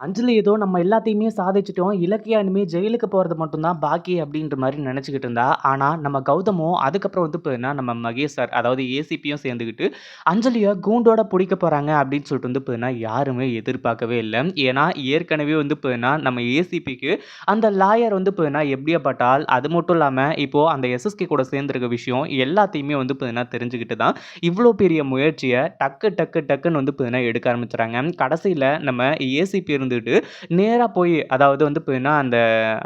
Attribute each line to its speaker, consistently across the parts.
Speaker 1: அஞ்சலி ஏதோ நம்ம எல்லாத்தையுமே சாதிச்சிட்டோம் இலக்கியா இனிமேல் ஜெயிலுக்கு போகிறது மட்டும்தான் பாக்கி அப்படின்ற மாதிரி நினச்சிக்கிட்டு இருந்தா. ஆனால் நம்ம கௌதமும் அதுக்கப்புறம் வந்து பார்த்தீங்கன்னா, நம்ம மகேஷ் சார் அதாவது ஏசிபியும் சேர்ந்துக்கிட்டு, அஞ்சலியை கூண்டோட பிடிக்க போகிறாங்க அப்படின்னு சொல்லிட்டு வந்து பார்த்தீங்கன்னா, யாருமே எதிர்பார்க்கவே இல்லை ஏன்னா, ஏற்கனவே வந்து பார்த்தீங்கன்னா, நம்ம ஏசிபிக்கு அந்த லாயர் வந்து பார்த்தீங்கன்னா, எப்படியாப்பட்ட அது மட்டும் இல்லாமல் இப்போது அந்த எஸ்எஸ்கே கூட சேர்ந்துருக்க விஷயம் எல்லாத்தையுமே வந்து பார்த்தீங்கன்னா, தெரிஞ்சுக்கிட்டு தான் இவ்வளோ பெரிய முயற்சியை டக்கு டக்கு டக்குன்னு வந்து பார்த்தீங்கன்னா, எடுக்க ஆரம்பிச்சுறாங்க. கடைசியில் நம்ம ஏசிபி இருந்துட்டு நேராக போய் அதாவது வந்து பார்த்தீங்கன்னா, அந்த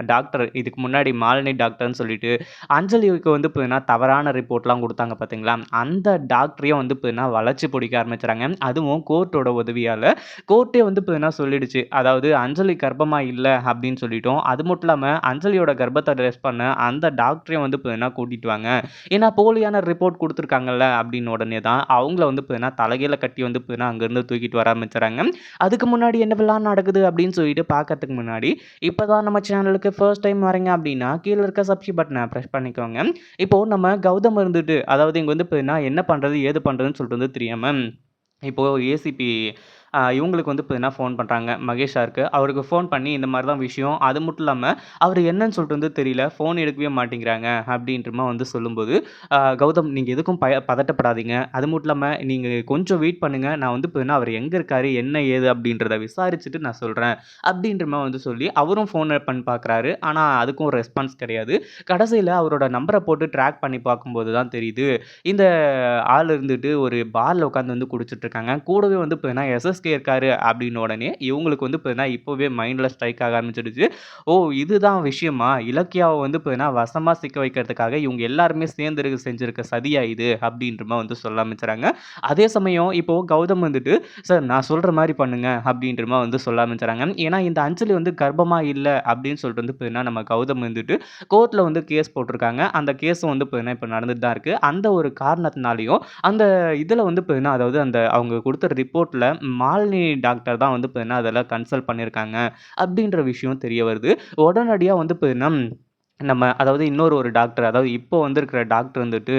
Speaker 1: டாக்டர் இதுக்கு முன்னாடி மாலினி டாக்டர்னு சொல்லிட்டு, அஞ்சலிக்கு வந்து பார்த்தீங்கன்னா, தவறான ரிப்போர்ட்லாம் கொடுத்தாங்க பார்த்தீங்களா? அந்த டாக்டரையும் வந்து பார்த்தீங்கன்னா, வளர்ச்சி பிடிக்க ஆரம்பிச்சுறாங்க. அதுவும் கோர்ட்டோட உதவியால் கோர்ட்டே வந்து பார்த்தீங்கன்னா சொல்லிடுச்சு. அதாவது அஞ்சலி கர்ப்பமாக இல்லை அப்படின்னு சொல்லிட்டோம். அது மட்டும் இல்லாமல் அஞ்சலியோட கர்ப்பத்தை ட்ரெஸ் பண்ண அந்த டாக்டரையும் வந்து பார்த்தீங்கன்னா, கூட்டிட்டு வாங்க. ஏன்னா போலியான ரிப்போர்ட் கொடுத்துருக்காங்கல்ல அப்படின்னு உடனே தான் அவங்கள வந்து பார்த்தீங்கன்னா, தலைகையில் கட்டி வந்து பார்த்தீங்கன்னா, அங்கேருந்து தூக்கிட்டு வர ஆரம்பிச்சுறாங்க. அதுக்கு முன்னாடி என்னவெல்லாம் நடக்குது அப்படின்னு சொல்லிட்டு பார்க்கறதுக்கு முன்னாடி, இப்போ தான் நம்ம சேனலுக்கு ஃபர்ஸ்ட் டைம் வரீங்க அப்படின்னா கீழே இருக்க சப்ஸ்கிரைப் பட்டனை ப்ரெஸ் பண்ணிக்கோங்க. இப்போ நம்ம கௌதம் இருந்துட்டு அதாவது இங்கே வந்து பார்த்தீங்கன்னா, என்ன பண்ணுறது ஏது பண்ணுறதுன்னு சொல்லிட்டு வந்து தெரியாமல் இப்போது ஏசிபி இவங்களுக்கு வந்து பார்த்தீங்கன்னா, ஃபோன் பண்ணுறாங்க மகேஷ் சாருக்கு. அவருக்கு ஃபோன் பண்ணி இந்த மாதிரி தான் விஷயம். அது மட்டும் இல்லாமல் அவர் என்னன்னு சொல்லிட்டு வந்து தெரியல. ஃபோன் எடுக்கவே மாட்டேங்கிறாங்க அப்படின்றமா வந்து சொல்லும்போது, கௌதம் நீங்கள் எதுக்கும் பய பதட்டப்படாதீங்க. அது மட்டும் இல்லாமல் நீங்கள் கொஞ்சம் வெயிட் பண்ணுங்கள் நான் வந்து பார்த்தீங்கன்னா, அவர் எங்கே இருக்காரு? என்ன ஏது? அப்படின்றத விசாரிச்சுட்டு நான் சொல்கிறேன் அப்படின்றமா வந்து சொல்லி அவரும் ஃபோன் பண்ணி பார்க்குறாரு. ஆனால் அதுக்கும் ரெஸ்பான்ஸ் கிடையாது. கடைசியில் அவரோட நம்பரை போட்டு ட்ராக் பண்ணி பார்க்கும்போது தான் தெரியுது. இந்த ஆள் இருந்துட்டு ஒரு பாலில் உட்காந்து வந்து குடிச்சிட்ருக்காங்க கூடவே வந்து பார்த்தீங்கன்னா, எஸ்எஸ்கே இருக்காரு அப்படின்னு உடனே இவங்களுக்கு வந்து பார்த்தீங்கன்னா, இப்போவே மைண்டில் ஸ்ட்ரைக் ஆக ஆரம்பிச்சிடுச்சு ஓ! இதுதான் விஷயமா? இலக்கியாவை வந்து பார்த்தீங்கன்னா, வசமாக சிக்க வைக்கிறதுக்காக இவங்க எல்லாருமே சேர்ந்து செஞ்சிருக்க சதியா இது? அப்படின்றமா வந்து சொல்ல ஆரம்பிச்சுறாங்க. அதே சமயம் இப்போ கௌதம் வந்துட்டு, சார் நான் சொல்கிற மாதிரி பண்ணுங்க அப்படின்றமா வந்து சொல்ல ஆரம்பிச்சுறாங்க. ஏன்னா, இந்த அஞ்சலி வந்து கர்ப்பமாக இல்லை அப்படின்னு சொல்லிட்டு வந்து பார்த்தீங்கன்னா, நம்ம கௌதம் வந்துட்டு கோர்ட்டில் வந்து கேஸ் போட்டிருக்காங்க அந்த கேஸும் வந்து பார்த்தீங்கன்னா, இப்போ நடந்துட்டு தான் இருக்குது அந்த ஒரு காரணத்தினாலையும் அந்த இதில் வந்து பார்த்தீங்கன்னா, அதாவது அந்த அவங்க கொடுத்த ரிப்போர்ட்டில் மா மாலினி டாக்டர் தான் வந்து பார்த்தீங்கன்னா, அதெல்லாம் கன்சல்ட் பண்ணியிருக்காங்க. அப்படின்ற விஷயம் தெரிய வருது. உடனடியாக வந்து பார்த்தீங்கன்னா, நம்ம அதாவது இன்னொரு ஒரு டாக்டர் அதாவது இப்போ வந்திருக்கிற டாக்டர் வந்துட்டு,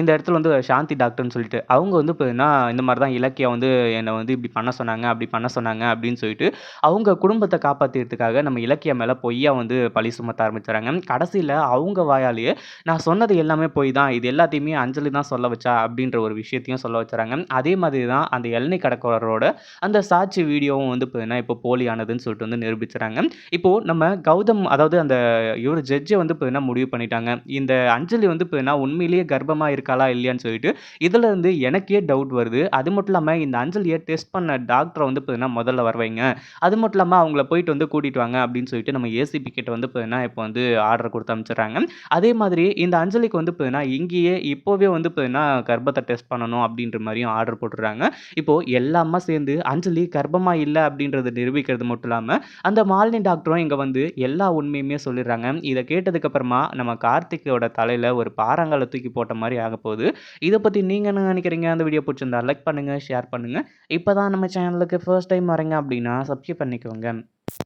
Speaker 1: இந்த இடத்துல வந்து சாந்தி டாக்டர்னு சொல்லிட்டு, அவங்க வந்து பார்த்தீங்கன்னா, இந்த மாதிரி தான் இலக்கியம் வந்து என்னை வந்து இப்படி பண்ண சொன்னாங்க, அப்படி பண்ண சொன்னாங்க அப்படின்னு சொல்லிட்டு, அவங்க குடும்பத்தை காப்பாற்றுறதுக்காக நம்ம இலக்கியம் மேலே பொய்யா வந்து பழி சுமத்த ஆரம்பிச்சுறாங்க. கடைசியில் அவங்க வாயாலேயே நான் சொன்னது எல்லாமே பொய் தான். இது எல்லாத்தையுமே அஞ்சலி தான் சொல்ல வச்சா அப்படின்ற ஒரு விஷயத்தையும் சொல்ல வச்சுறாங்க. அதே மாதிரி தான் அந்த இளநீ கடைக்காரரோட அந்த சாட்சி வீடியோவும் வந்து பார்த்தீங்கன்னா, இப்போ போலியானதுன்னு சொல்லிட்டு வந்து நிரூபிச்சுறாங்க. இப்போது நம்ம கௌதம் அதாவது அந்த இவர் ஜட்ஜு வந்து பார்த்தீங்கன்னா, முடிவு பண்ணிட்டாங்க. இந்த அஞ்சலி வந்து இப்போ உண்மையிலேயே கர்ப்பமாக இருக்காளா? இல்லையான்னு சொல்லிட்டு, இதில் இருந்து எனக்கே டவுட் வருது. அது மட்டும் இல்லாமல் இந்த அஞ்சலியை டெஸ்ட் பண்ண டாக்டரை வந்து பார்த்தீங்கன்னா, முதல்ல வரவைங்க அது மட்டும் இல்லாமல் அவங்கள போயிட்டு வந்து கூட்டிட்டு வாங்க அப்படின்னு சொல்லிட்டு நம்ம ஏசிபி கிட்ட வந்து பார்த்தீங்கன்னா, இப்போ வந்து ஆர்டர் கொடுத்து அனுப்பிச்சுறாங்க. அதே மாதிரி இந்த அஞ்சலிக்கு வந்து பார்த்தீங்கன்னா, இங்கேயே இப்போவே வந்து பார்த்தீங்கன்னா, கர்ப்பத்தை டெஸ்ட் பண்ணணும் அப்படின்ற மாதிரியும் ஆர்டர் போட்டுறாங்க. இப்போது எல்லாமே சேர்ந்து அஞ்சலி கர்ப்பமாக இல்லை அப்படின்றத நிரூபிக்கிறது மட்டும் இல்லாமல் அந்த மாலினி டாக்டரும் இங்கே வந்து எல்லா உண்மையுமே சொல்லிடுறாங்க. இதை கேட்டு அப்புறமா நம்ம கார்த்திக்கோட தலையில ஒரு பாறாங்கல்ல தூக்கி போட்ட மாதிரி ஆக போகுது இதை பத்தி நீங்க என்ன நினைக்கிறீங்க அந்த வீடியோ பிடிச்சிருந்தா லைக் பண்ணுங்க, ஷேர் பண்ணுங்க. இப்போ தான் நம்ம சேனலுக்கு ஃபர்ஸ்ட் டைம் வரீங்க அப்படின்னா சப்ஸ்கிரைப் பண்ணிக்கோங்க.